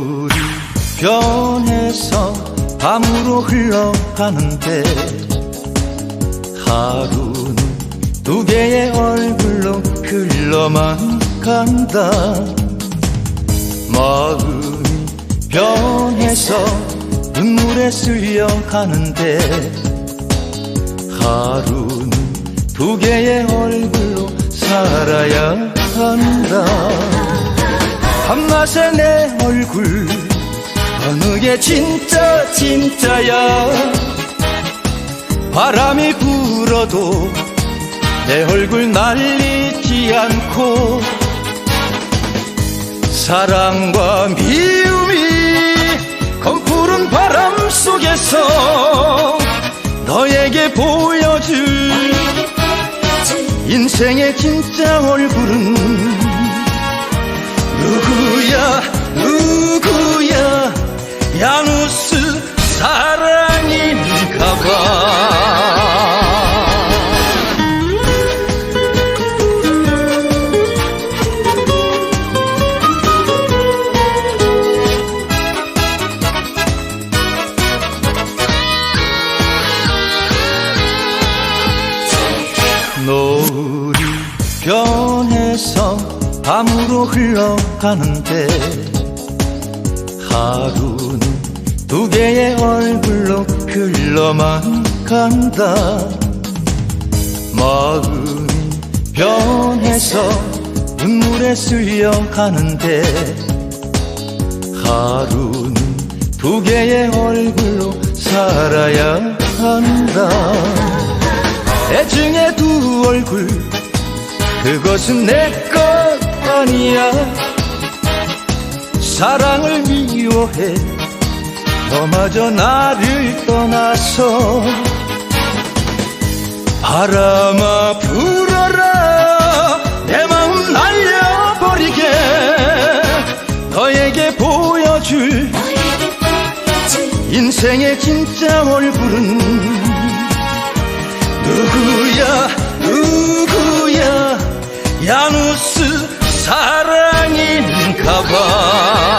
물이 변해서 밤으로 흘러가는데 하루는 두 개의 얼굴로 흘러만 간다. 마음이 변해서 눈물에 쓸려 가는데 하루는 두 개의 얼굴로 살아야 한다. 밤낮에 내 얼굴. 어느 게 진짜 진짜야. 바람이 불어도 내 얼굴 날리지 않고 사랑과 미움이 검푸른 바람 속에서 너에게 보여줄 인생의 진짜 얼굴은 밤으로 흘러가는데 하루는 두 개의 얼굴로 흘러만 간다. 마음이 변해서 눈물에 쓸려 가는데 하루는 두 개의 얼굴로 살아야 한다. 애증의 두 얼굴 그것은 내것 아니야. 사랑을 미워해 너마저 나를 떠나서 바람아 불어라 내 마음 날려버리게 너에게 보여줄 인생의 진짜 얼굴은 누구야 누구야. 야누스 사랑인가 봐